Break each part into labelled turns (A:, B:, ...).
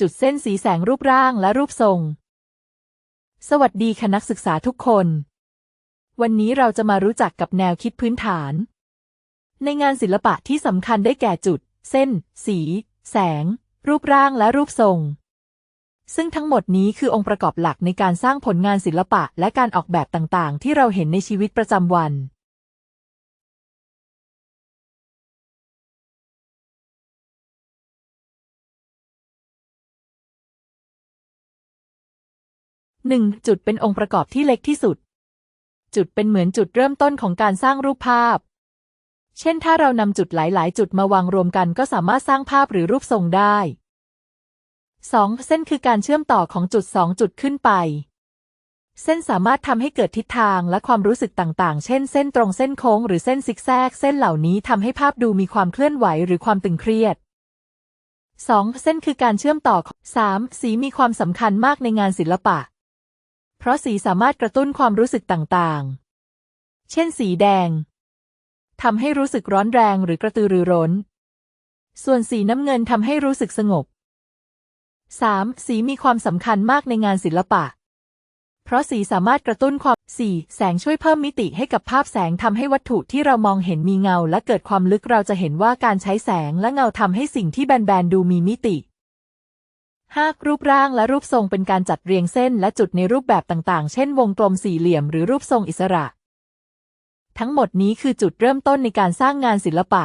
A: จุดเส้นสีแสงรูปร่างและรูปทรง สวัสดีค่ะศึกษาทุกคน วันนี้เราจะมารู้จักกับแนวคิดพื้นฐาน ในงานศิลปะที่สำคัญได้แก่จุด เส้น สี แสง รูปร่างและรูปทรง ซึ่งทั้งหมดนี้คือองค์ประกอบหลักในการสร้างผลงานศิลปะและการออกแบบต่างๆ ที่เราเห็นในชีวิตประจำวัน หนึ่งจุดเป็นองค์ประกอบที่เล็กที่สุด จุดเป็นเหมือนจุดเริ่มต้นของการสร้างรูปภาพ เช่นถ้าเรานำจุดหลาย ๆ จุดมาวางรวมกันก็สามารถสร้างภาพหรือรูปทรงได้ 2. เส้นคือการเชื่อมต่อของจุดสองจุดขึ้นไป เส้นสามารถทำให้เกิดทิศทางและความรู้สึกต่าง ๆ เช่น เส้นตรงเส้นโค้งหรือเส้นซิกแซก เส้นเหล่านี้ทำให้ภาพดูมีความเคลื่อนไหวหรือความตึงเครียด 2. เส้นคือการเชื่อมต่อ 3. สีมีความสำคัญมากในงานศิลปะ เพราะสีสามารถกระตุ้นความรู้สึกต่างๆ เช่นสีแดงทำให้รู้สึกร้อนแรงหรือกระตือรือร้น ส่วนสีน้ำเงินทำให้รู้สึกสงบ 3. สีมีความสำคัญมากในงานศิลปะ เพราะสีสามารถกระตุ้นความ 4. แสงช่วยเพิ่มมิติให้กับภาพแสงทำให้วัตถุที่เรามองเห็นมีเงาและเกิดความลึกเราจะเห็นว่าการใช้แสงและเงาทำให้สิ่งที่แบนๆดูมีมิติ 5. รูปร่างและรูปทรงเป็นการจัดเรียงเส้นและจุดในรูปแบบต่างๆ เช่น วงกลมสี่เหลี่ยมหรือรูปทรงอิสระ ทั้งหมดนี้คือจุดเริ่มต้นในการสร้างงานศิลปะ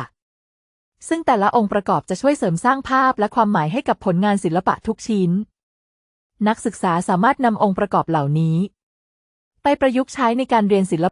A: ซึ่งแต่ละองค์ประกอบจะช่วยเสริมสร้างภาพและความหมายให้กับผลงานศิลปะทุกชิ้น นักศึกษาสามารถนำองค์ประกอบเหล่านี้ ไปประยุกต์ใช้ในการเรียนศิล